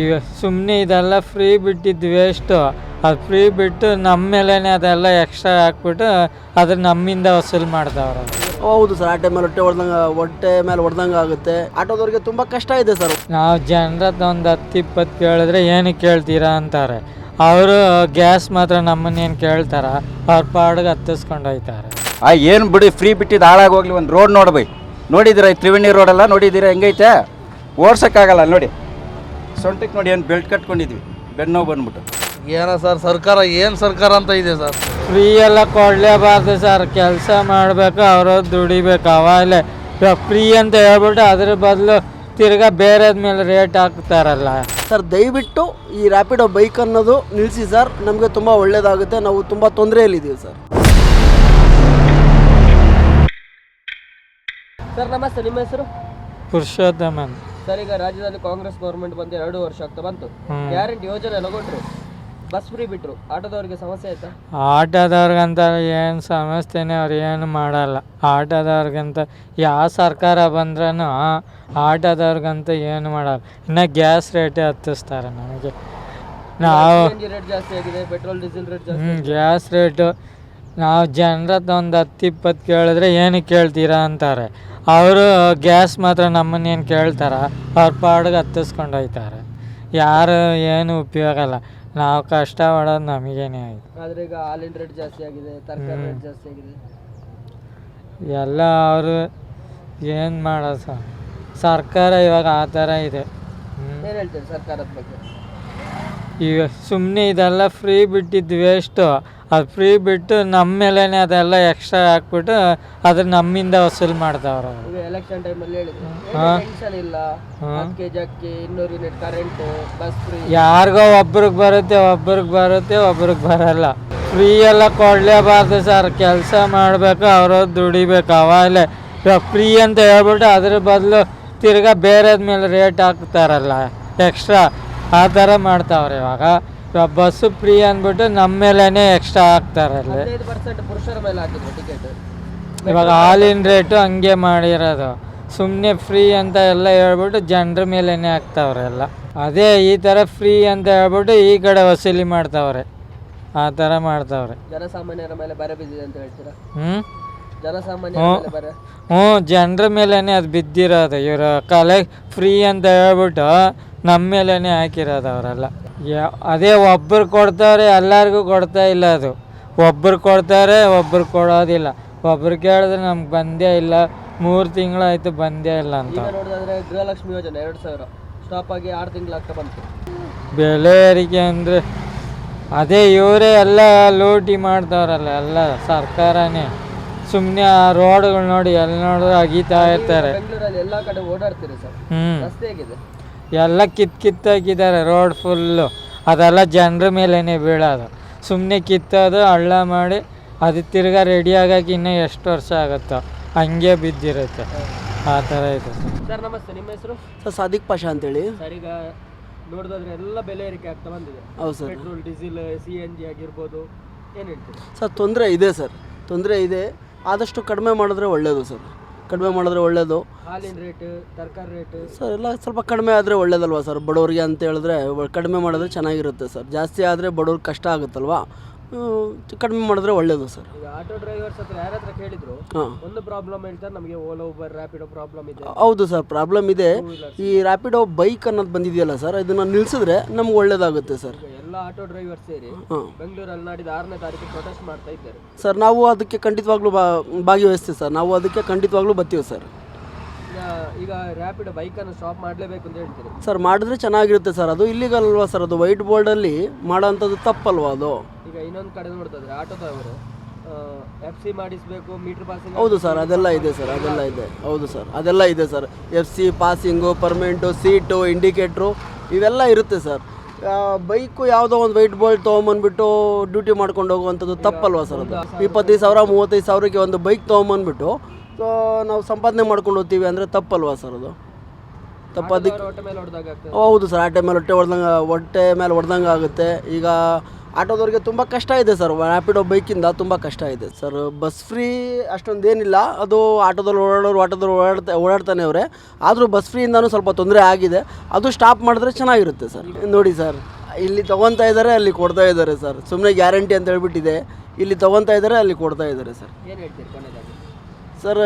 ಈಗ ಸುಮ್ಮನೆ ಇದೆಲ್ಲ ಫ್ರೀ ಬಿಟ್ಟಿದ್ದು ವೇಸ್ಟು ಅದು ಫ್ರೀ ಬಿಟ್ಟು ನಮ್ಮ ಮೇಲೇ ಅದೆಲ್ಲ ಎಕ್ಸ್ಟ್ರಾ ಹಾಕ್ಬಿಟ್ಟು ಅದ್ರ ನಮ್ಮಿಂದ ವಸೂಲು ಮಾಡ್ದವ್ರು. ಹೌದು ಸರ್ ಆಟೋ ಮೇಲೆ ಹೊಟ್ಟೆ ಹೊಡೆದಂಗೆ ಹೊಟ್ಟೆ ಮೇಲೆ ಹೊಡೆದಂಗೆ ಆಗುತ್ತೆ. ಆಟೋದವ್ರಿಗೆ ತುಂಬ ಕಷ್ಟ ಇದೆ ಸರ್ ನಾವು ಜನರದ್ದು ಒಂದು ಹತ್ತು ಇಪ್ಪತ್ತು ಕೇಳಿದ್ರೆ ಏನಕ್ಕೆ ಕೇಳ್ತೀರಾ ಅಂತಾರೆ. ಅವರು ಗ್ಯಾಸ್ ಮಾತ್ರ ನಮ್ಮನ್ನೇನು ಕೇಳ್ತಾರ ಅವ್ರ ಪಾಡಿಗೆ ಹತ್ತಿಸ್ಕೊಂಡು ಹೋಯ್ತಾರೆ. ಆ ಏನು ಬಿಡಿ ಫ್ರೀ ಬಿಟ್ಟಿದ್ದು ಹಾಳಾಗಿ ಹೋಗ್ಲಿ ಒಂದು ರೋಡ್ ನೋಡಿ ಬೈ ನೋಡಿದ್ದೀರಾ ಈ ತ್ರಿವೇಣಿ ರೋಡೆಲ್ಲ ನೋಡಿದ್ದೀರಾ ಹೆಂಗೈತೆ? ಓಡ್ಸೋಕ್ಕಾಗಲ್ಲ ನೋಡಿ. ಸೊಂಟಕ್ಕೆ ನೋಡಿ ಏನು ಬೆಲ್ಟ್ ಕಟ್ಕೊಂಡಿದ್ವಿ. ಬೆನ್ನೋ ಬಂದ್ಬಿಟ್ಟು. ಏನೋ ಸರ್ ಸರ್ಕಾರ ಏನು ಸರ್ಕಾರ ಅಂತ ಇದೆ ಸರ್? ಫ್ರೀ ಎಲ್ಲ ಕೊಡಲೇಬಾರ್ದು ಸರ್ ಕೆಲಸ ಮಾಡಬೇಕು ಅವರು ದುಡಿಬೇಕು ಅವಾಗಲೇ ಫ್ರೀ ಅಂತ ಹೇಳ್ಬಿಟ್ಟು ಅದ್ರ ಬದಲು ತಿರ್ಗಾ ಬೇರೆದ ಮೇಲೆ ರೇಟ್ ಹಾಕ್ತಾರಲ್ಲ ಸರ್ ದಯವಿಟ್ಟು ಈ ರ್ಯಾಪಿಡೋ ಬೈಕ್ ಅನ್ನೋದು ನಿಲ್ಲಿಸಿ ಸರ್ ನಮಗೆ ತುಂಬ ಒಳ್ಳೆಯದಾಗುತ್ತೆ ನಾವು ತುಂಬ ತೊಂದರೆಯಲ್ಲಿದ್ದೀವಿ ಸರ್. ಸರ್ ನಮಸ್ತೆ ನಿಮ್ಮ ಹೆಸರು? ಪುರುಷೋತ್ತಮನ್. ಸರ್ ಈಗ ರಾಜ್ಯದಲ್ಲಿ ಕಾಂಗ್ರೆಸ್ ಗೌರ್ಮೆಂಟ್ ಬಂದು ಎರಡು ವರ್ಷ ಆಗ್ತಾ ಬಂತು. ಗ್ಯಾರಂಟಿ ಯೋಜನೆ ಎಲ್ಲ ಕೊಟ್ರು ಬಸ್ ಫ್ರೀ ಬಿಟ್ರು. ಆಟೋದವ್ರಿಗೆ ಸಮಸ್ಯೆ ಆಯ್ತಾ? ಆಟೋದವ್ರಿಗಂತ ಏನು ಸಮಸ್ಯೆನೇ ಅವ್ರು ಏನು ಮಾಡಲ್ಲ. ಆಟೋದವ್ರಿಗಂತ ಯಾವ ಸರ್ಕಾರ ಬಂದ್ರೂ ಆಟೋದವ್ರಿಗಂತ ಏನು ಮಾಡಲ್ಲ. ಇನ್ನು ಗ್ಯಾಸ್ ರೇಟೇ ಹತ್ತಿಸ್ತಾರೆ ನಮಗೆ. ನಾವು ರೇಟ್ ಜಾಸ್ತಿ ಆಗಿದೆ ಪೆಟ್ರೋಲ್ ಡೀಸೆಲ್ ರೇಟ್ ಜಾಸ್ತಿ ಹ್ಞೂ ಗ್ಯಾಸ್ ರೇಟು ನಾವು ಜನರದ್ದು ಒಂದು ಹತ್ತು ಇಪ್ಪತ್ತು ಕೇಳಿದ್ರೆ ಏನಕ್ಕೆ ಕೇಳ್ತೀರಾ ಅಂತಾರೆ. ಅವರು ಗ್ಯಾಸ್ ಮಾತ್ರ ನಮ್ಮನ್ನೇನು ಕೇಳ್ತಾರ ಅವ್ರ ಪಾಡಿಗೆ ಹತ್ತಿಸ್ಕೊಂಡು ಹೋಯ್ತಾರೆ. ಯಾರು ಏನು ಉಪಯೋಗ ಇಲ್ಲ. ನಾವು ಕಷ್ಟ ಪಡೋದು ನಮಗೇನೆ ಆಯ್ತು. ಆದ್ರೆ ಈಗ ಹಾಲಿನ ರೇಟ್ ಜಾಸ್ತಿ ಆಗಿದೆ ತರಕಾರಿ ರೇಟ್ ಜಾಸ್ತಿ ಆಗಿದೆ. ಎಲ್ಲ ಅವರು ಏನು ಮಾಡೋದು ಸರ್ ಸರ್ಕಾರ ಇವಾಗ ಆ ಥರ ಇದೆ. ಹ್ಮ್. ಏನ್ ಹೇಳ್ತೀರಿ ಸರ್ಕಾರದ ಬಗ್ಗೆ? ಈಗ ಸುಮ್ಮನೆ ಇದೆಲ್ಲ ಫ್ರೀ ಬಿಟ್ಟಿದ್ದು ವೇಸ್ಟು ಅದು ಫ್ರೀ ಬಿಟ್ಟು ನಮ್ಮ ಮೇಲೇ ಅದೆಲ್ಲ ಎಕ್ಸ್ಟ್ರಾ ಹಾಕ್ಬಿಟ್ಟು ಅದ್ರ ನಮ್ಮಿಂದ ವಸೂಲ್ ಮಾಡ್ತಾವ್ರ ಅವ್ರು. ಈಗ ಎಲೆಕ್ಷನ್ ಟೈಮಲ್ಲಿ ಹೇಳಿದ್ರು. ಹಾ. ಟೆನ್ಷನ್ ಇಲ್ಲ. ಹಾ. ಹತ್ತು ಕೆಜಿ ಅಕ್ಕಿ ಇನ್ನೂರು ಯೂನಿಟ್ ಕರೆಂಟ್ ಬಸ್ ಫ್ರೀ ಯಾರಿಗೋ ಒಬ್ರಿಗೆ ಬರುತ್ತೆ ಒಬ್ರಿಗೆ ಬರುತ್ತೆ ಒಬ್ರಿಗೆ ಬರಲ್ಲ. ಫ್ರೀ ಎಲ್ಲ ಕೊಡಲೇಬಾರ್ದು ಸರ್. ಕೆಲಸ ಮಾಡಬೇಕು ಅವರು ದುಡಿಬೇಕು. ಅವಾಗಲೇ ಇವಾಗ ಫ್ರೀ ಅಂತ ಹೇಳ್ಬಿಟ್ಟು ಅದ್ರ ಬದಲು ತಿರ್ಗಾ ಬೇರೆದ ಮೇಲೆ ರೇಟ್ ಹಾಕ್ತಾರಲ್ಲ ಎಕ್ಸ್ಟ್ರಾ ಆ ಥರ ಮಾಡ್ತಾವ್ರೆ ಇವಾಗ. ಬಸ್ಸು ಫ್ರೀ ಅಂದ್ಬಿಟ್ಟು ನಮ್ಮ ಮೇಲೇ ಎಕ್ಸ್ಟ್ರಾ ಹಾಕ್ತಾರೆ ಅಲ್ಲಿ. ಪುರುಷರ ಮೇಲೆ ಹಾಕಿದ್ರು ಟಿಕೆಟ್ ಇವಾಗ ಹಾಲಿನ ರೇಟು ಹಂಗೆ ಮಾಡಿರೋದು. ಸುಮ್ಮನೆ ಫ್ರೀ ಅಂತ ಎಲ್ಲ ಹೇಳ್ಬಿಟ್ಟು ಜನರ ಮೇಲೇ ಹಾಕ್ತಾವ್ರೆ ಎಲ್ಲ. ಅದೇ ಈ ಥರ ಫ್ರೀ ಅಂತ ಹೇಳ್ಬಿಟ್ಟು ಈ ಕಡೆ ವಸೂಲಿ ಮಾಡ್ತಾವ್ರೆ. ಆ ಥರ ಮಾಡ್ತಾವ್ರೆ. ಜನಸಾಮಾನ್ಯರ ಮೇಲೆ ಬರೆ ಬಿದ್ದಿದೆ ಅಂತ ಹೇಳ್ತೀರಾ? ಹ್ಞೂ ಜನಸಾಮಾನ್ಯ ಹ್ಞೂ ಜನರ ಮೇಲೇ ಅದು ಬಿದ್ದಿರೋದು. ಇವರು ಕಲೆ ಫ್ರೀ ಅಂತ ಹೇಳ್ಬಿಟ್ಟು ನಮ್ಮ ಮೇಲೇ ಹಾಕಿರೋದು ಅವರೆಲ್ಲ. ಯಾ ಅದೇ ಒಬ್ಬರು ಕೊಡ್ತಾರೆ ಎಲ್ಲರಿಗೂ ಕೊಡ್ತಾ ಇಲ್ಲ ಅದು. ಒಬ್ಬರು ಕೊಡ್ತಾರೆ ಒಬ್ಬರು ಕೊಡೋದಿಲ್ಲ. ಒಬ್ರು ಕೇಳಿದ್ರೆ ನಮ್ಗೆ ಬಂದೇ ಇಲ್ಲ. ಮೂರು ತಿಂಗಳಾಯ್ತು ಬಂದೇ ಇಲ್ಲ ಅಂತ. ಈಗ ಗೃಹಲಕ್ಷ್ಮಿ ಯೋಜನೆ ಎರಡು ಸಾವಿರ. ಸ್ಟಾಪ್ ಆಗಿ ಆರು ತಿಂಗಳಾಗ್ತಾ ಬಂತು. ಬೆಲೆ ಏರಿಕೆ ಅಂದರೆ ಅದೇ ಇವರೇ ಎಲ್ಲ ಲೂಟಿ ಮಾಡ್ತಾರಲ್ಲ ಎಲ್ಲ ಸರ್ಕಾರನೇ. ಸುಮ್ಮನೆ ಆ ರೋಡ್ಗಳು ನೋಡಿ ಎಲ್ಲಿ ನೋಡಿದ್ರು ಅಗೀತಾ ಇರ್ತಾರೆ. ಬೆಂಗಳೂರಲ್ಲಿ ಎಲ್ಲಾ ಕಡೆ ಓಡಾಡ್ತೀರಿ ಸರ್. ಹ್ಞೂ ರಸ್ತೆ ಹೇಗಿದೆ? ಎಲ್ಲ ಕಿತ್ ಕಿತ್ತಾಕಿದ್ದಾರೆ ರೋಡ್ ಫುಲ್ಲು. ಅದೆಲ್ಲ ಜನರ ಮೇಲೇ ಬೀಳೋದು. ಸುಮ್ಮನೆ ಕಿತ್ತೋದು ಹಳ್ಳ ಮಾಡಿ ಅದು ತಿರ್ಗಾ ರೆಡಿ ಆಗಕ್ಕೆ ಇನ್ನೂ ಎಷ್ಟು ವರ್ಷ ಆಗುತ್ತೋ. ಹಂಗೆ ಬಿದ್ದಿರುತ್ತೆ. ಆ ಥರ ಇದೆ. ಸರ್ ಸರ್ ನಮಸ್ತೆ. ನಿಮ್ಮ ಹೆಸರು? ಸರ್ ಸಾದಿಕ್ ಪಾಷಾ ಅಂತೇಳಿ. ಸರ್ ಈಗ ನೋಡಿದ್ರೆ ಎಲ್ಲ ಬೆಲೆ ಏರಿಕೆ ಆಗ್ತಾ ಬಂದಿದೆ. ಹೌದು sir. Petrol diesel C N G ಆಗಿರ್ಬೋದು. ಏನು ಹೇಳ್ತೀರಿ? ಸರ್ ತೊಂದರೆ ಇದೆ ಸರ್. ತೊಂದರೆ ಇದೆ. ಆದಷ್ಟು ಕಡಿಮೆ ಮಾಡಿದ್ರೆ ಒಳ್ಳೆಯದು ಸರ್. ಕಡಿಮೆ ಮಾಡಿದ್ರೆ ಒಳ್ಳೆಯದು ಹಾಲಿನ ರೇಟ್ ತರಕಾರಿ ರೇಟ್. ಸರ್ ಎಲ್ಲ ಸ್ವಲ್ಪ ಕಡಿಮೆ ಆದರೆ ಒಳ್ಳೇದಲ್ವಾ ಸರ್? ಬಡವರಿಗೆ ಅಂತ ಹೇಳಿದ್ರೆ ಕಡಿಮೆ ಮಾಡಿದ್ರೆ ಚೆನ್ನಾಗಿರುತ್ತೆ ಸರ್. ಜಾಸ್ತಿ ಆದರೆ ಬಡವ್ರಿಗೆ ಕಷ್ಟ ಆಗುತ್ತಲ್ವಾ? ಕಡಿಮೆ ಮಾಡಿದ್ರೆ ಒಳ್ಳೇದು ಸರ್. ಈಗ ಆಟೋ ಡ್ರೈವರ್ಸ್ ಹತ್ರ ಯಾರ ಹತ್ರ ಕೇಳಿದ್ರು ಒಂದು ಪ್ರಾಬ್ಲಮ್ ಹೇಳ್ತಾರೆ ನಮಗೆ ಓಲಾ ಉಬರ್ ರ್ಯಾಪಿಡೋ ಪ್ರಾಬ್ಲಮ್ ಇದೆ. ಹೌದು ಸರ್ ಪ್ರಾಬ್ಲಮ್ ಇದೆ. ಈ ರ್ಯಾಪಿಡೋ ಬೈಕ್ ಅನ್ನೋದು ಬಂದಿದೆಯಲ್ಲ ಸರ್ ಇದನ್ನು ನಿಲ್ಲಿಸಿದ್ರೆ ನಮ್ಗೆ ಒಳ್ಳೇದಾಗುತ್ತೆ ಸರ್. ಎಲ್ಲ ಆಟೋ ಡ್ರೈವರ್ ಸೇರಿ ಬೆಂಗಳೂರಲ್ಲಿ ನಾಡಿದ ಆರನೇ ತಾರೀಕು ಪ್ರೊಟೆಸ್ಟ್ ಮಾಡ್ತಾ ಇದ್ದಾರೆ. ಸರ್ ನಾವು ಅದಕ್ಕೆ ಖಂಡಿತವಾಗ್ಲೂ ಭಾಗವಹಿಸ್ತೀವಿ ಸರ್ ನಾವು ಅದಕ್ಕೆ ಖಂಡಿತವಾಗ್ಲೂ ಬರ್ತೀವಿ ಸರ್. ಈಗ- ರ್ಯಾಪಿಡ್ ಬೈಕನ್ನು ಸ್ಟಾಪ್ ಮಾಡಲೇಬೇಕು ಅಂತ ಹೇಳ್ತೀರಿ. ಸರ್ ಮಾಡಿದ್ರೆ ಚೆನ್ನಾಗಿರುತ್ತೆ ಸರ್. ಅದು ಇಲ್ಲಿಗಲ್ವಾ ಅಲ್ವಾ ಸರ್? ಅದು ವೈಟ್ ಬೋರ್ಡಲ್ಲಿ ಮಾಡೋವಂಥದ್ದು ತಪ್ಪಲ್ವಾ ಅದು? ಈಗ ಇನ್ನೊಂದು ಕಡೆ ನೋಡ್ತಿದ್ರೆ ಆಟೋದವರು. ಎಫ್ ಸಿ ಮಾಡಿಸ್ಬೇಕು ಮೀಟರ್ ಪಾಸಿಂಗ್ ಹೌದು ಸರ್ ಅದೆಲ್ಲ ಇದೆ ಸರ್ ಅದೆಲ್ಲ ಇದೆ. ಹೌದು ಸರ್ ಅದೆಲ್ಲ ಇದೆ sir. F C passing permit seat indicator ಇವೆಲ್ಲ ಇರುತ್ತೆ ಸರ್. ಬೈಕು ಯಾವುದೋ ಒಂದು ವೈಟ್ ಬೋಲ್ಟ್ ತೊಗೊಂಬಂದ್ಬಿಟ್ಟು ಡ್ಯೂಟಿ ಮಾಡ್ಕೊಂಡು ಹೋಗುವಂಥದ್ದು ತಪ್ಪಲ್ವಾ ಸರ್ ಅದು? ಇಪ್ಪತ್ತೈದು ಸಾವಿರ ಮೂವತ್ತೈದು ಸಾವಿರಕ್ಕೆ ಒಂದು ಬೈಕ್ ತೊಗೊಂಬಂದ್ಬಿಟ್ಟು ಸೊ ನಾವು ಸಂಪಾದನೆ ಮಾಡ್ಕೊಂಡು ಹೋಗ್ತೀವಿ ಅಂದರೆ ತಪ್ಪಲ್ವಾ ಸರ್ ಅದು? ತಪ್ಪು ಅದಕ್ಕೆ ಹೌದು ಸರ್ ಆಟೋ ಮೇಲೆ ಹೊಟ್ಟೆ ಹೊಡೆದಂಗೆ ಹೊಟ್ಟೆ ಮೇಲೆ ಹೊಡೆದಂಗೆ ಆಗುತ್ತೆ. ಈಗ ಆಟೋದವ್ರಿಗೆ ತುಂಬ ಕಷ್ಟ ಇದೆ ಸರ್. ರ್ಯಾಪಿಡೋ ಬೈಕಿಂದ ತುಂಬ ಕಷ್ಟ ಇದೆ ಸರ್. ಬಸ್ ಫ್ರೀ ಅಷ್ಟೊಂದು ಏನಿಲ್ಲ. ಅದು ಆಟೋದಲ್ಲಿ ಓಡಾಡೋರು ಆಟೋದಲ್ಲಿ ಓಡಾಡ್ತಾ ಓಡಾಡ್ತಾನೆ ಅವರೇ. ಆದರೂ ಬಸ್ ಫ್ರೀಯಿಂದನೂ ಸ್ವಲ್ಪ ತೊಂದರೆ ಆಗಿದೆ. ಅದು ಸ್ಟಾಪ್ ಮಾಡಿದ್ರೆ ಚೆನ್ನಾಗಿರುತ್ತೆ ಸರ್. ನೋಡಿ ಸರ್ ಇಲ್ಲಿ ತೊಗೊತಾ ಇದ್ದಾರೆ ಅಲ್ಲಿ ಕೊಡ್ತಾ ಇದ್ದಾರೆ ಸರ್. ಸುಮ್ಮನೆ ಗ್ಯಾರಂಟಿ ಅಂತ ಹೇಳ್ಬಿಟ್ಟಿದೆ. ಇಲ್ಲಿ ತೊಗೊತಾ ಇದ್ದಾರೆ ಅಲ್ಲಿ ಕೊಡ್ತಾ ಇದ್ದಾರೆ ಸರ್. ಏನು ಹೇಳ್ತೀರಿ ಸರ್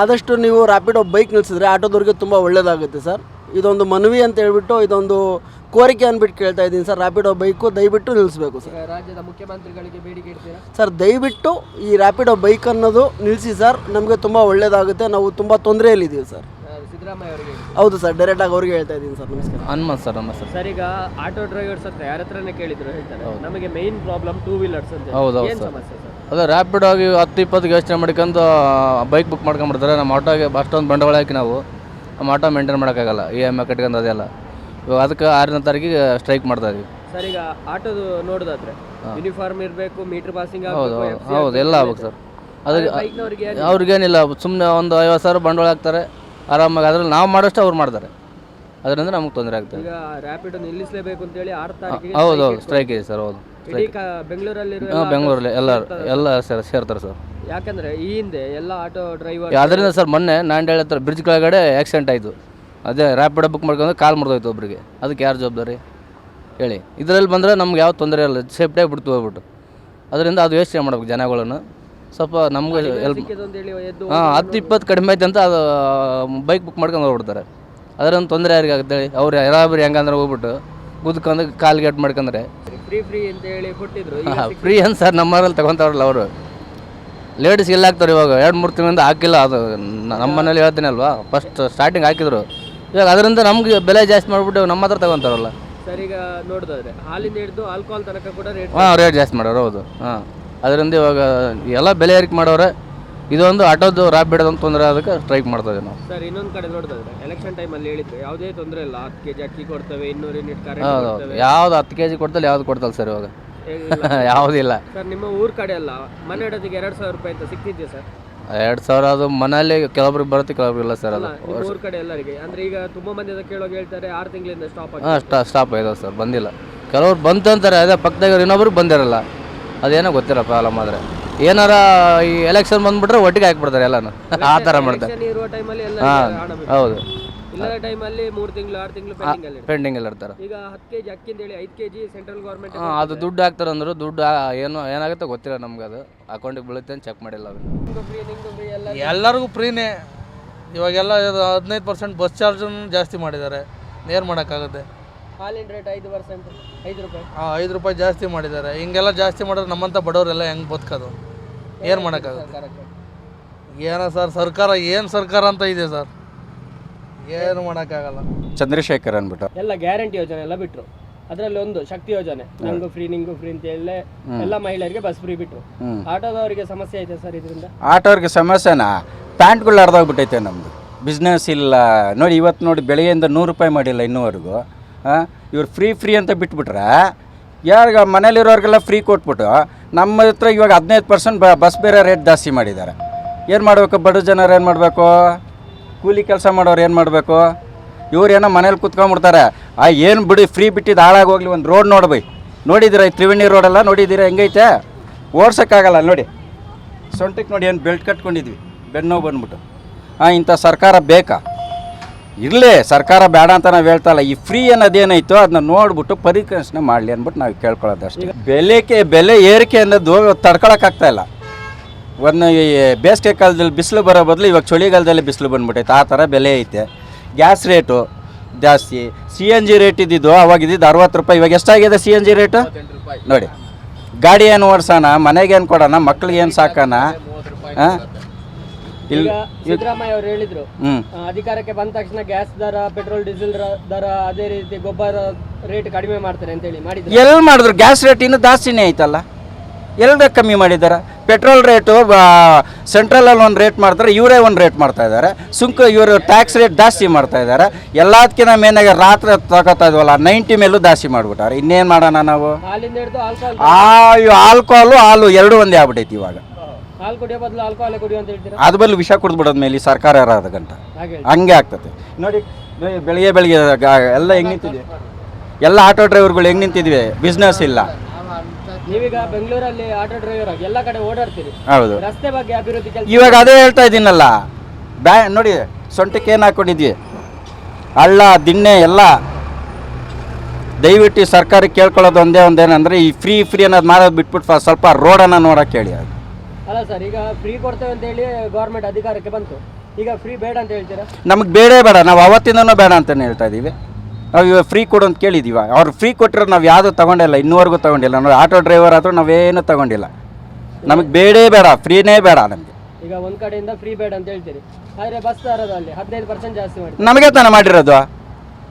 ಆದಷ್ಟು ನೀವು ರ್ಯಾಪಿಡೋ ಬೈಕ್ ನಿಲ್ಲಿಸಿದ್ರೆ ಆಟೋದವ್ರಿಗೆ ತುಂಬ ಒಳ್ಳೆಯದಾಗುತ್ತೆ ಸರ್. ಇದೊಂದು ಮನವಿ ಅಂತ ಹೇಳ್ಬಿಟ್ಟು ಇದೊಂದು ಕೋರಿಕೆ ಅಂದ್ಬಿಟ್ಟು ಕೇಳ್ತಾ ಇದ್ದೀನಿ ಸರ್. ರ್ಯಾಪಿಡೋ ಬೈಕು ದಯವಿಟ್ಟು ನಿಲ್ಲಿಸ್ಬೇಕು ಸರ್. ರಾಜ್ಯದ ಮುಖ್ಯಮಂತ್ರಿಗಳಿಗೆ ಬೇಡಿಕೆ ಇಡ್ತೀರಾ? ಸರ್ ದಯವಿಟ್ಟು ಈ ರ್ಯಾಪಿಡೋ ಬೈಕ್ ಅನ್ನೋದು ನಿಲ್ಲಿಸಿ ಸರ್. ನಮಗೆ ತುಂಬ ಒಳ್ಳೆಯದಾಗುತ್ತೆ ನಾವು ತುಂಬ ತೊಂದರೆಯಲ್ಲಿದ್ದೀವಿ ಸರ್. ಸಿದ್ದರಾಮಯ್ಯ ಅವರಿಗೆ ಹೌದು ಸರ್ ಡೈರೆಕ್ಟಾಗಿ ಅವ್ರಿಗೆ ಹೇಳ್ತಾ ಇದ್ದೀನಿ ಸರ್. ನಮಸ್ಕಾರ. ಹನುಮಂತ್ ಸರ್ ನಮ್ಮ ಸರ್. ಸರ್ ಈಗ ಆಟೋ ಡ್ರೈವರ್ಸ್ ಹತ್ರ ಯಾರ ಹತ್ರನೇ ಕೇಳಿದ್ರು ಹೇಳ್ತಾರೆ. ನಮಗೆ ಮೇನ್ ಪ್ರಾಬ್ಲಮ್ ಟೂ ವೀಲರ್ಸ್ ಅಂತ ಹೌದು, ಹೌದು ಏನು ಸರ್. ಸಮಸ್ಯೆ ಸರ್? ಅದೇ ರ್ಯಾಪಿಡ್ ಆಗಿ ಹತ್ತು ಇಪ್ಪತ್ತು ಯೋಚನೆ ಮಾಡ್ಕೊಂಡು ಬೈಕ್ ಬುಕ್ ಮಾಡ್ಕೊಂಬಿಡ್ತಾರೆ ನಮ್ಮ ಆಟೋಗೆ ಅಷ್ಟೊಂದು ಬಂಡವಾಳ ಹಾಕಿ ನಾವು. ನಮ್ಮ ಆಟೋ ಮೇಂಟೈನ್ ಮಾಡೋಕ್ಕಾಗಲ್ಲ. ಇ ಎಂ ಐ ಕಟ್ಕೊಂಡು ಅದೆಲ್ಲ ಇವಾಗ ಅದಕ್ಕೆ ಆರನೇ ತಾರೀಕಿಗೆ ಸ್ಟ್ರೈಕ್ ಮಾಡ್ತಾ ಇದೀವಿ. ಸರ್ ಈಗ ಆಟೋದು ನೋಡೋದಾದ್ರೆ ಯೂನಿಫಾರ್ಮ್ ಇರಬೇಕು ಮೀಟರ್ ಪಾಸಿಂಗ್ ಹೌದು ಹೌದು ಎಲ್ಲ ಆಗ್ಬೇಕು ಸರ್. ಅದಕ್ಕೆ ಅವ್ರಿಗೇನಿಲ್ಲ ಸುಮ್ಮನೆ ಒಂದು ಐವತ್ತು ಸಾವಿರ ಬಂಡವಾಳ ಹಾಕ್ತಾರೆ. ಆರಾಮಾಗಿ ಅದ್ರಲ್ಲಿ ನಾವು ಮಾಡೋಷ್ಟು ಅವ್ರು ಮಾಡ್ತಾರೆ. ಅದರಿಂದ ನಮಗೆ ತೊಂದರೆ ಆಗ್ತದೆ ಈಗ ರ್ಯಾಪಿಡ್ ನಿಲ್ಲಿಸಲೇಬೇಕು ಅಂತ ಹೇಳಿ ಆರು ತಾರೀಕಿಗೆ ಹೌದು ಹೌದು ಸ್ಟ್ರೈಕ್ ಇದೆ ಸರ್ ಹೌದು. ಇಡೀ ಕ- ಬೆಂಗಳೂರಲ್ಲಿರುವ ಹಾಂ ಬೆಂಗಳೂರಲ್ಲಿ ಎಲ್ಲ ಎಲ್ಲ ಸೇರ್ ಸೇರ್ತಾರೆ ಸರ್. ಯಾಕಂದ್ರೆ ಈ ಹಿಂದೆ ಎಲ್ಲ ಆಟೋ ಡ್ರೈವರ್ ಅದರಿಂದ ಸರ್ ಮೊನ್ನೆ ನಾಂಡೇಳಿ ಹತ್ರ ಬ್ರಿಡ್ಜ್ ಕೆಳಗಡೆ ಆಕ್ಸಿಡೆಂಟ್ ಆಯಿತು. ಅದೇ ರ್ಯಾಪಿಡ್ ಬುಕ್ ಮಾಡ್ಕೊಂಡು ಕಾಲ್ ಮುರಿದೋಯ್ತು ಒಬ್ಬರಿಗೆ ಅದಕ್ಕೆ ಯಾರು ಜವಾಬ್ದಾರಿ? ಹೇಳಿ. ಇದರಲ್ಲಿ ಬಂದರೆ ನಮ್ಗೆ ಯಾವ ತೊಂದರೆ ಇಲ್ಲ. ಸೇಫ್ಟಿಯಾಗಿ ಬಿಡ್ತು ಹೋಗ್ಬಿಟ್ಟು. ಅದರಿಂದ ಅದು ಯೋಚನೆ ಮಾಡ್ಬೇಕು ಜನಗಳನ್ನು? ಸ್ವಲ್ಪ ನಮ್ಗೆ ಹೆಲ್ಪ್ ಸಿಕ್ಕಿದೆ ಅಂತ ಹೇಳಿ ಎದ್ದು ಹಾಂ ಹತ್ತು ಇಪ್ಪತ್ತು ಕಡಿಮೆ ಐತೆ ಅಂತ ಅದು ಬೈಕ್ ಬುಕ್ ಮಾಡ್ಕೊಂಡು ಹೋಗ್ಬಿಡ್ತಾರೆ ಅದರಿಂದ ತೊಂದರೆ ಯಾರಿಗೆ ಆಗುತ್ತೆ ಹೇಳಿ? ಅವ್ರು ಯಾರಾದ್ರೂ ಹೆಂಗಂದ್ರೆ ಹೋಗ್ಬಿಟ್ಟು ಕುದ್ಕೊಂಡು ಕಾಲು ಗೇಟ್ ಮಾಡ್ಕೊಂಡ್ರೆ. ಫ್ರೀ ಫ್ರೀ ಅಂತ ಹೇಳಿ ಕೊಟ್ಟಿದ್ರು. ಈಗ ಫ್ರೀ ಅಂತ ಸರ್ ನಮ್ಮಲ್ಲಿ ತಗೊತಾರಲ್ಲ ಅವರು. ಲೇಡೀಸ್ ಎಲ್ಲ ಹಾಕ್ತಾರೆ ಇವಾಗ. ಎರಡು ಮೂರು ತಿಂಗಳಿಂದ ಹಾಕಿಲ್ಲ ಅದು. ನ- ನಮ್ಮ ಮನೇಲಿ ಹೇಳ್ತೀನಿ ಅಲ್ವಾ? ಫಸ್ಟ್ ಸ್ಟಾರ್ಟಿಂಗ್ ಹಾಕಿದ್ರು. ಇವಾಗ ಅದರಿಂದ ನಮಗೆ ಬೆಲೆ ಜಾಸ್ತಿ ಮಾಡಿಬಿಟ್ಟು ನಮ್ಮ ಹತ್ರ ತಗೊಂತಾರಲ್ಲ. ಸರ್ ಈಗ ನೋಡಿದ್ರೆ ಹಾಲಿಂದ ಹಿಡಿದು ಆಲ್ಕೋಹಾಲ್ ತನಕ ಕೂಡ ರೇಟ್ ಹಾಂ ರೇಟ್ ಜಾಸ್ತಿ ಮಾಡೋರು ಹೌದು. ಹಾಂ. ಅದರಿಂದ ಇವಾಗ ಎಲ್ಲ ಬೆಲೆ ಏರಿಕೆ ಮಾಡೋರೆ. ಇದೊಂದು ಆಟೋದು ರ್ಯಾಪಿಡ್ ಅಂತ ತೊಂದರೆ ಅದಕ್ಕೆ ಸ್ಟ್ರೈಕ್ ಮಾಡ್ತಾ ಇದೀವಿ ನಾವು. ಸರ್ ಇನ್ನೊಂದು ಕಡೆ ನೋಡಿದ್ರೆ ಎಲೆಕ್ಷನ್ ಟೈಮಲ್ಲಿ ಹೇಳಿದ್ರು ಯಾವುದೇ ತೊಂದರೆ ಇಲ್ಲ ಹತ್ತು ಕೆಜಿ ಅಕ್ಕಿ ಕೊಡ್ತೇವೆ ಇನ್ನೂರು ಯೂನಿಟ್ ಕರೆಂಟ್ ಹೌದು ಹೌದು. ಕೊಡ್ತೇವೆ. ಯಾವ್ದು ಹತ್ತು ಕೆ ಜಿ ಕೊಡ್ತಲ್ಲ ಯಾವ್ದು ಕೊಡ್ತಲ್ಲ ಸರ್ ಇವಾಗ? ಯಾವುದಿಲ್ಲ ಸರ್ ನಿಮ್ಮ ಊರ್ ಕಡೆ ಅಲ್ಲ ಮನೆ ಇಡೋದಕ್ಕೆ ಎರಡು ಸಾವಿರ ರೂಪಾಯಿ ಅಂತ ಸಿಕ್ತಿದ್ಯ ಸರ್? ಎರಡು ಸಾವಿರ ಅದು ಮನೇಲಿ ಕೆಲವೊಬ್ರಿಗೆ ಬರುತ್ತೆ ಕೆಲವೊಬ್ರಿಗೆ ಇಲ್ಲ ಸರ್ ಅದು. ಅಲ್ಲ ನಿಮ್ಮ ಊರ್ ಕಡೆ ಎಲ್ಲರಿಗೆ. ಅಂದ್ರೆ ಈಗ ತುಂಬಾ ಮಂದಿ ಅದಕ್ಕೆ ಕೇಳೋಕೆ ಹೇಳ್ತಾರೆ ಆರು ತಿಂಗಳಿಂದ ಸ್ಟಾಪ್ ಹಾಂ ಸ್ಟಾ ಸ್ಟಾಪ್ ಆಗಿದೆ ಸರ್ ಬಂದಿಲ್ಲ. ಕೆಲವ್ರು ಬಂತು ಅಂತಾರೆ ಅದೇ ಪಕ್ಕದಾಗ ಇನ್ನೊಬ್ರು ಬಂದಿರಲ್ಲ. ಅದೇನೋ ಗೊತ್ತಿರೋ ಪ್ರಾಬ್ಲಮ್ ಆದರೆ ಏನಾರ ಈ ಎಲೆಕ್ಷನ್ ಬಂದ್ಬಿಟ್ರೆ ಒಟ್ಟಿಗೆ ಹಾಕ್ಬಿಡ್ತಾರೆ ಎಲ್ಲಾನು. ಆ ಥರ ಮಾಡ್ತಾರೆ. ಇರುವ ಟೈಮಲ್ಲಿ ಎಲ್ಲ ಹಾಂ ಹಣ ಬೇಕು. ಹೌದು. ಇಲ್ಲದ ಟೈಮಲ್ಲಿ ಮೂರು ತಿಂಗಳು ಆರು ತಿಂಗಳು ಪೆಂಡಿಂಗ್ ಅಲ್ಲಿ ಇರುತ್ತೆ. ಪೆಂಡಿಂಗ್ ಎಲ್ಲ ಇರ್ತಾರೆ ಈಗ ಹತ್ತು ಕೆಜಿ ಅಕ್ಕಿ ಅಂತ ಹೇಳಿ ಐದು ಕೆಜಿ ಸೆಂಟ್ರಲ್ ಗೌರ್ಮೆಂಟ್ ಹಾಂ ಅದು ದುಡ್ಡು ಹಾಕ್ತಾರೆ ಅಂದರು ದುಡ್ಡು ಆ- ಏನು ಏನಾಗುತ್ತೆ ಗೊತ್ತಿಲ್ಲ ನಮ್ಗೆ ಅದು. ಅಕೌಂಟಿಗೆ ಬೀಳುತ್ತೆ ಅಂತ ಚೆಕ್ ಮಾಡಿಲ್ಲ ಅದು. ಫ್ರೀ ಎಲ್ಲ ಎಲ್ಲರಿಗೂ ಫ್ರೀನೇ. ಇವಾಗೆಲ್ಲ ಇದು ಹದಿನೈದು ಪರ್ಸೆಂಟ್ ಬಸ್ ಚಾರ್ಜನ್ನು ಜಾಸ್ತಿ ಮಾಡಿದ್ದಾರೆ. ನೇರ್ ಮಾಡೋಕ್ಕಾಗುತ್ತೆ? ಹಾಲಿನ ರೇಟ್ ಐದು ಪರ್ಸೆಂಟ್ ಐದು ರೂಪಾಯಿ. ಹಾಂ ಐದು ರೂಪಾಯಿ ಜಾಸ್ತಿ ಮಾಡಿದ್ದಾರೆ. ಹಿಂಗೆಲ್ಲ ಜಾಸ್ತಿ ಮಾಡಿದ್ರೆ ನಮ್ಮಂಥ ಬಡವರೆಲ್ಲ ಹೆಂಗೆ ಬದುಕೋದು? ಏನು ಮಾಡೋಕ್ಕಾಗುತ್ತೆ? ಏನ ಏನೋ ಸರ್ ಸರ್ಕಾರ ಏನು ಸರ್ಕಾರ ಅಂತ ಇದೆ ಸರ್? ಏನು ಮಾಡೋಕ್ಕಾಗಲ್ಲ. ಚಂದ್ರಶೇಖರ್ ಅನ್ಬಿಟ್ಟು ಎಲ್ಲ ಗ್ಯಾರಂಟಿ ಯೋಜನೆ ಎಲ್ಲ ಬಿಟ್ರು. ಅದರಲ್ಲಿ ಒಂದು ಶಕ್ತಿ ಯೋಜನೆ. ನಂಗೂ ಫ್ರೀ ನಿಂಗೂ ಫ್ರೀ ಅಂತ ಹೇಳಿ ಎಲ್ಲ ಮಹಿಳೆಯರಿಗೆ ಬಸ್ ಫ್ರೀ ಬಿಟ್ರು. ಆಟೋದವರಿಗೆ ಸಮಸ್ಯೆ ಐತೆ ಸರ್ ಇದರಿಂದ? ಆಟೋರಿಗೆ ಸಮಸ್ಯೆನ? ಪ್ಯಾಂಟ್ಗಳು ಅರ್ಧೋಗ್ಬಿಟ್ಟೈತೆ ನಮ್ಮದು ಬಿಸ್ನೆಸ್ ಇಲ್ಲ. ನೋಡಿ ಇವತ್ತು ನೋಡಿ ಬೆಳಗ್ಗೆಯಿಂದ ನೂರು ರೂಪಾಯಿ ಮಾಡಿಲ್ಲ ಇನ್ನೂವರೆಗೂ. ಹಾಂ ಇವ್ರು ಫ್ರೀ ಫ್ರೀ ಅಂತ ಬಿಟ್ಬಿಟ್ರೆ ಯಾರಿಗ ಮನೇಲಿರೋರಿಗೆಲ್ಲ ಫ್ರೀ ಕೊಟ್ಬಿಟ್ಟು ನಮ್ಮ ಹತ್ರ ಇವಾಗ ಹದಿನೈದು ಪರ್ಸೆಂಟ್ ಬಸ್ ಬೇರೆ ರೇಟ್ ಜಾಸ್ತಿ ಮಾಡಿದ್ದಾರೆ. ಏನು ಮಾಡಬೇಕು? ಬಡ ಜನರು ಏನು ಮಾಡಬೇಕು? ಕೂಲಿ ಕೆಲಸ ಮಾಡೋರು ಏನು ಮಾಡಬೇಕು? ಇವ್ರು ಏನೋ ಮನೇಲಿ ಕುತ್ಕೊಂಡ್ಬಿಡ್ತಾರೆ. ಆ, ಏನು ಬಿಡಿ ಫ್ರೀ ಬಿಟ್ಟಿದ್ದು ಹಾಳಾಗೋಗ್ಲಿ ಒಂದು ರೋಡ್ ನೋಡ್ಬೈ ನೋಡಿದ್ದೀರಾ ಈ ತ್ರಿವೇಣಿ ರೋಡೆಲ್ಲ ನೋಡಿದ್ದೀರಾ? ಹೆಂಗೈತೆ? ಓಡ್ಸೋಕ್ಕಾಗಲ್ಲ, ನೋಡಿ. ಸೊಂಟಕ್ಕೆ ನೋಡಿ, ಏನು ಬೆಲ್ಟ್ ಕಟ್ಕೊಂಡಿದ್ವಿ. ಬೆನ್ನೋವು ಬಂದ್ಬಿಟ್ಟು. ಹಾಂ ಇಂಥ ಸರ್ಕಾರ ಬೇಕಾ? ಇರಲಿ ಸರ್ಕಾರ ಬೇಡ ಅಂತ ನಾವು ಹೇಳ್ತಾ ಇಲ್ಲ. ಈ ಫ್ರೀ ಅನ್ನೋದೇನಾಯ್ತು ಅದನ್ನ ನೋಡ್ಬಿಟ್ಟು ಪರಿಕಲ್ಪನೆ ಮಾಡಲಿ ಅಂದ್ಬಿಟ್ಟು ನಾವು ಕೇಳ್ಕೊಳ್ಳೋದು ಅಷ್ಟೇ. ಬೆಲೆಗೆ ಬೆಲೆ ಏರಿಕೆ ಅನ್ನೋದು ತಡ್ಕೊಳಕ್ಕಾಗ್ತಾ ಇಲ್ಲ. ಒಂದು ಈ ಬೇಸಿಗೆ ಕಾಲದಲ್ಲಿ ಬಿಸಿಲು ಬರೋ ಬದಲು ಇವಾಗ ಚಳಿಗಾಲದಲ್ಲಿ ಬಿಸಿಲು ಬಂದ್ಬಿಟ್ಟೈತೆ ಆ ಥರ ಬೆಲೆ ಐತೆ. ಗ್ಯಾಸ್ ರೇಟು ಜಾಸ್ತಿ. ಸಿ ಎನ್ ಜಿ ರೇಟ್ ಇದ್ದಿದ್ದು ಅವಾಗ ಇದ್ದಿದ್ದು ಅರವತ್ತು ರೂಪಾಯಿ. ಇವಾಗ ಎಷ್ಟಾಗಿದೆ ಸಿ ಎನ್ ಜಿ ರೇಟು? ನೋಡಿ ಗಾಡಿ ಏನು ಓಡಿಸೋಣ ಮನೆಗೆ ಏನು ಕೊಡೋಣ ಮಕ್ಳಿಗೆ ಏನು ಸಾಕೋಣ ಹಾಂ ಇಲ್ಲಿ ಸಿದ್ದರಾಮಯ್ಯ ಅವರು ಹೇಳಿದ್ರು ಅಧಿಕಾರಕ್ಕೆ ಬಂದ ತಕ್ಷಣ ಗ್ಯಾಸ್ ದರ ಪೆಟ್ರೋಲ್ ಡೀಸೆಲ್ ದರ ಅದೇ ರೀತಿ ಗೊಬ್ಬರ ರೇಟ್ ಕಡಿಮೆ ಮಾಡ್ತಾರೆ ಅಂತ ಹೇಳಿ ಮಾಡಿದ್ರು. ಎಲ್ಲಿ ಮಾಡಿದ್ರು ಗ್ಯಾಸ್ ರೇಟ್ ಇನ್ನು ಜಾಸ್ತಿನೇ ಆಯ್ತಲ್ಲ ಎಲ್ಲದ ಕಮ್ಮಿ ಮಾಡಿದ್ದಾರೆ ಪೆಟ್ರೋಲ್ ರೇಟು ಸೆಂಟ್ರಲಲ್ಲಿ ಒಂದು ರೇಟ್ ಮಾಡ್ತಾರೆ ಇವರೇ ಒಂದು ರೇಟ್ ಮಾಡ್ತಾ ಇದ್ದಾರೆ ಸುಂಕ ಇವರು ಟ್ಯಾಕ್ಸ್ ರೇಟ್ ಜಾಸ್ತಿ ಮಾಡ್ತಾ ಇದ್ದಾರೆ ಎಲ್ಲದಕ್ಕಿಂತ ಮೇನಾಗಿ ರಾತ್ರಿ ತಗೋತಾ ಇದ್ವಲ್ಲ ನೈಂಟಿ ಮೇಲೂ ಜಾಸ್ತಿ ಮಾಡ್ಬಿಟ್ಟಾರೆ. ಇನ್ನೇನು ಮಾಡೋಣ ನಾವು? ಆ ಆಲ್ಕೋಹಾಲು ಹಾಲು ಎರಡು ಒಂದೇ ಆಗ್ಬಿಟ್ಟೈತಿ ಇವಾಗ. ಹಾಲು ಕುಡಿಯೋ ಬದಲು ಆಲ್ಕೋಹಾಲ್ ಕುಡಿಯೋ ಅಂತ ಹೇಳ್ತೀರಾ? ಅದ್ರ ಬದಲು ವಿಷ ಕುಡಿದ್ಬಿಡೋದ್ ಮೇಲೆ ಈ ಸರ್ಕಾರ ಯಾರಾದ ಗಂಟ? ಹಾಗೆ ಹೇಳಿ. ಹಂಗೆ ಆಗ್ತದೆ. ನೋಡಿ ನೋಡಿ, ಬೆಳಿಗ್ಗೆ ಬೆಳಿಗ್ಗೆ ಗಾ- ಎಲ್ಲ ಹೆಂಗೆ ನಿಂತಿದ್ವಿ? ಎಲ್ಲ ಆಟೋ ಡ್ರೈವರ್ಗಳು ಹೆಂಗ್ ನಿಂತಿದ್ವಿ? ಬಿಸ್ನೆಸ್ ಇಲ್ಲ. ನೀವೀಗ ಬೆಂಗಳೂರಲ್ಲಿ ಆಟೋ ಡ್ರೈವರ್ ಆಗಿ ಎಲ್ಲ ಕಡೆ ಓಡಾಡ್ತೀರಿ. ಹೌದು. ರಸ್ತೆ ಬಗ್ಗೆ ಅಭಿವೃದ್ಧಿ ಕೆಲಸ ಇವಾಗ ಅದೇ ಹೇಳ್ತಾ ಇದ್ದೀನಲ್ಲ ಬ್ಯಾ ನೋಡಿ ಸೊಂಟಕ್ಕೆ ಏನು ಹಾಕೊಂಡಿದ್ವಿ? ಹಳ್ಳ ದಿಣ್ಣೆ ಎಲ್ಲ. ದಯವಿಟ್ಟು ಸರ್ಕಾರ ಕೇಳ್ಕೊಳ್ಳೋದು ಒಂದೇ ಒಂದೇನಂದ್ರೆ ಈ ಫ್ರೀ ಫ್ರೀ ಅನ್ನೋದು ಮಾಡೋದು ಬಿಟ್ಬಿಟ್ಟು ಫ- ಸ್ವಲ್ಪ ರೋಡನ್ನು ನೋಡೋಕೆ ಹೇಳಿ ಅದು. ಅಲ್ಲ ಸರ್ ಈಗ ಫ್ರೀ ಕೊಡ್ತೇವೆ ಅಂತ ಹೇಳಿ ಗೌರ್ಮೆಂಟ್ ಅಧಿಕಾರಕ್ಕೆ ಬಂತು. ಈಗ ಫ್ರೀ ಬೇಡ ಅಂತ ಹೇಳ್ತೀರಾ? ನಮಗೆ ಬೇಡೇ ಬೇಡ ನಾವು ಅವತ್ತಿಂದನೂ ಬೇಡ ಅಂತಲೇ ಹೇಳ್ತಾ ಇದ್ದೀವಿ ನಾವು ಇವಾಗ ಫ್ರೀ ಕೊಡು ಅಂತ ಕೇಳಿದ್ದೀವ ಅವ್ರು ಫ್ರೀ ಕೊಟ್ಟಿರೋದು ನಾವು ಯಾವುದೂ ತಗೊಂಡಿಲ್ಲ ಇನ್ನೂವರೆಗೂ ತಗೊಂಡಿಲ್ಲ. ನಾವು ಆಟೋ ಡ್ರೈವರ್ ಆದರೂ ನಾವೇನು ತಗೊಂಡಿಲ್ಲ. ನಮಗೆ ಬೇಡೇ ಬೇಡ ಫ್ರೀನೇ ಬೇಡ ನಮಗೆ. ಈಗ ಒಂದು ಕಡೆಯಿಂದ ಫ್ರೀ ಬೇಡ ಅಂತ ಹೇಳ್ತೀರಿ. ಆದರೆ ಬಸ್ ಅಲ್ಲಿ ಹದಿನೈದು ಪರ್ಸೆಂಟ್ ಜಾಸ್ತಿ ಮಾಡಿ ನಮಗೆ ತಾನೇ ಮಾಡಿರೋದು?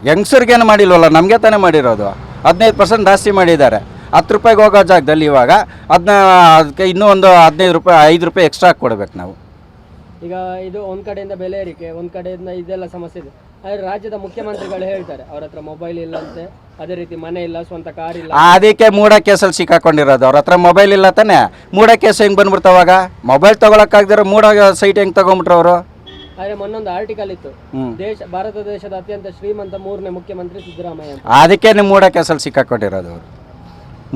ಯಂಗ್ಸರ್ಗೇನು ಮಾಡಿಲ್ವಲ್ಲ ನಮಗೆ ತಾನೇ ಮಾಡಿರೋದು? ಹದಿನೈದು ಪರ್ಸೆಂಟ್ ಜಾಸ್ತಿ ಮಾಡಿದ್ದಾರೆ. ಹತ್ತು ರೂಪಾಯಿಗೆ ಹೋಗೋ ಜಾಗದಲ್ಲಿ ಇವಾಗ ಅದನ್ನ ಅದಕ್ಕೆ ಇನ್ನೂ ಒಂದು ಹದಿನೈದು ರೂಪಾಯಿ ಐದು ರೂಪಾಯಿ ಎಕ್ಸ್ಟ್ರಾ ಕೊಡಬೇಕು ನಾವು. ಈಗ ಇದು ಒಂದು ಕಡೆಯಿಂದ ಬೆಲೆ ಏರಿಕೆ ಒಂದು ಕಡೆಯಿಂದ ಇದೆಲ್ಲ ಸಮಸ್ಯೆ ಇದೆ. ಆದರೆ ರಾಜ್ಯದ ಮುಖ್ಯಮಂತ್ರಿಗಳು ಹೇಳ್ತಾರೆ ಅವ್ರ ಹತ್ರ ಮೊಬೈಲ್ ಇಲ್ಲಂತೆ ಅದೇ ರೀತಿ ಮನೆ ಇಲ್ಲ ಸ್ವಂತ ಕಾರ್ ಇಲ್ಲ. ಅದಕ್ಕೆ ಮೂಡ ಕೇಸಲ್ಲಿ ಸಿಕ್ಕಾಕೊಂಡಿರೋದು ಅವ್ರ ಹತ್ರ ಮೊಬೈಲ್ ಇಲ್ಲ ತಾನೆ? ಮೂಡ ಕೇಸ್ ಹೆಂಗ್ ಬಂದ್ಬಿಡ್ತಾವಾಗ ಮೊಬೈಲ್ ತೊಗೊಳಕ್ಕಾಗ್ದಿರೋ ಮೂಡ ಸೈಟ್ ಹೆಂಗೆ ತಗೊಂಡ್ಬಿಟ್ರು ಅವರು? ಆದ್ರೆ ಮೊನ್ನೊಂದು ಆರ್ಟಿಕಲ್ ಇತ್ತು. ದೇಶ ಭಾರತ ದೇಶದ ಅತ್ಯಂತ ಶ್ರೀಮಂತ ಮೂರನೇ ಮುಖ್ಯಮಂತ್ರಿ ಸಿದ್ದರಾಮಯ್ಯ ಅದಕ್ಕೆ ಮೂಡ ಕೇಸಲ್ಲಿ ಸಿಕ್ಕಾಕೊಂಡಿರೋದು ಅವರು.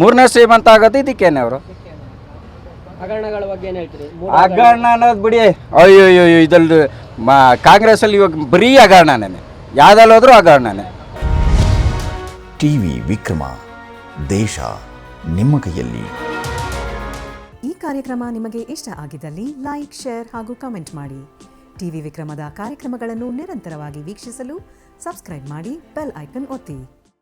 ಮೂರನೇ ಶ್ರೀಮಂತ ಆಗೋದು ಇದಕ್ಕೇನೆ ಅವರು? ಹಗರಣಗಳ ಬಗ್ಗೆ ಏನ್ ಹೇಳ್ತೀರಿ? ಮೂರು ಹಗರಣ. ಅನ್ನೋದು ಬಿಡಿ. ಅಯ್ಯೋ ಅಯ್ಯೋ ಕಾಂಗ್ರೆಸ್ ಮಾ ಕಾಂಗ್ರೆಸ್ಸಲ್ಲಿ ಇವಾಗ ಬರೀ ಹಗರಣನೇ. ಯಾವ್ದಲ್ಲಿ ಹೋದ್ರೂ ಹಗರಣನೇ. ಟಿವಿ ವಿಕ್ರಮ ದೇಶ ನಿಮ್ಮ ಕೈಯಲ್ಲಿ. ಈ ಕಾರ್ಯಕ್ರಮ ನಿಮಗೆ ಇಷ್ಟ ಆಗಿದ್ದಲ್ಲಿ ಲೈಕ್ ಶೇರ್ ಹಾಗೂ ಕಮೆಂಟ್ ಮಾಡಿ. ಟಿವಿ ವಿಕ್ರಮದ ಕಾರ್ಯಕ್ರಮಗಳನ್ನು ನಿರಂತರವಾಗಿ ವೀಕ್ಷಿಸಲು ಸಬ್ಸ್ಕ್ರೈಬ್ ಮಾಡಿ ಬೆಲ್ ಐಕನ್ ಒತ್ತಿ.